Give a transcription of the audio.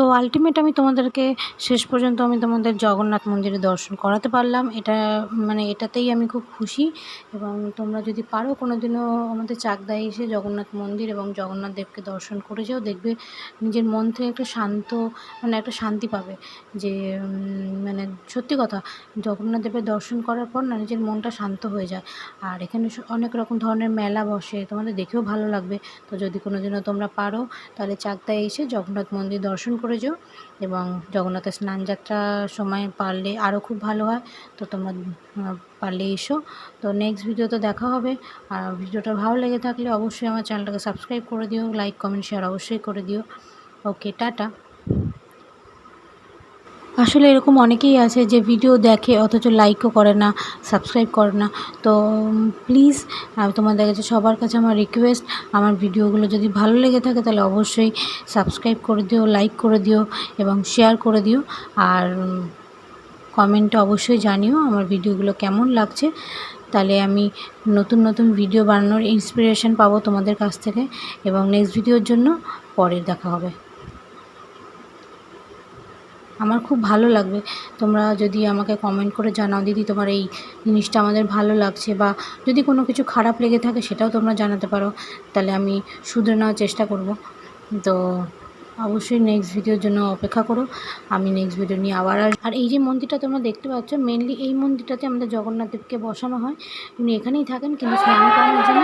তো আলটিমেট আমি তোমাদেরকে শেষ পর্যন্ত আমি তোমাদের জগন্নাথ মন্দিরে দর্শন করাতে পারলাম। এটা মানে এটাতেই আমি খুব খুশি এবং তোমরা যদি পারো কোনো দিনও আমাদের চাকদায় এসে জগন্নাথ মন্দির এবং জগন্নাথ দেবকে দর্শন করে যাও, দেখবে নিজের মন থেকে একটা শান্ত মানে একটা শান্তি পাবে যে মানে সত্যি কথা, জগন্নাথ দেবের দর্শন করার পর না নিজের মনটা শান্ত হয়ে যায়। আর এখানে অনেক রকম ধরনের মেলা বসে, তোমাদের দেখেও ভালো লাগবে। তো যদি কোনো দিনও তোমরা পারো, তাহলে চাকদায় এসে জগন্নাথ মন্দির দর্শন করে যাও এবং জগন্নাথের স্নান যাত্রার সময় পারলে আরও খুব ভালো হয়। তো তোমরা পারলে এসো। তো নেক্সট ভিডিও তো দেখা হবে। আর ভিডিওটা ভালো লেগে থাকলে অবশ্যই আমার চ্যানেলটাকে সাবস্ক্রাইব করে দিও। লাইক কমেন্ট শেয়ার অবশ্যই করে দিও। ওকে টাটা। আসলে এরকম অনেকেই আছে যে ভিডিও দেখে, অথচ লাইকও করে না সাবস্ক্রাইব করে না। তো প্লিজ তোমাদের কাছে সবার কাছে আমার রিকোয়েস্ট আমার ভিডিওগুলো যদি ভালো লেগে থাকে তাহলে অবশ্যই সাবস্ক্রাইব করে দিও লাইক করে দিও এবং শেয়ার করে দিও। আর কমেন্টে অবশ্যই জানিও আমার ভিডিওগুলো কেমন লাগছে। তাহলে আমি নতুন নতুন ভিডিও বানানোর ইন্সপিরেশন পাবো তোমাদের কাছ থেকে এবং নেক্সট ভিডিওর জন্য পরে দেখা হবে। আমার খুব ভালো লাগবে। তোমরা যদি আমাকে কমেন্ট করে জানাও, দিদি, তোমার এই জিনিসটা আমাদের ভালো লাগছে বা যদি কোনো কিছু খারাপ লেগে থাকে সেটাও তোমরা জানাতে পারো। তাহলে আমি শুধরে নেওয়ার চেষ্টা করব। তো অবশ্যই নেক্সট ভিডিওর জন্য অপেক্ষা করো। আমি নেক্সট ভিডিও নিয়ে আবার আর এই যে মন্দিরটা তোমরা দেখতে পাচ্ছ মেনলি এই মন্দিরটাতে আমাদের জগন্নাথ দেবকে বসানো হয়। উনি এখানেই থাকেন, কিন্তু স্নান করানোর জন্য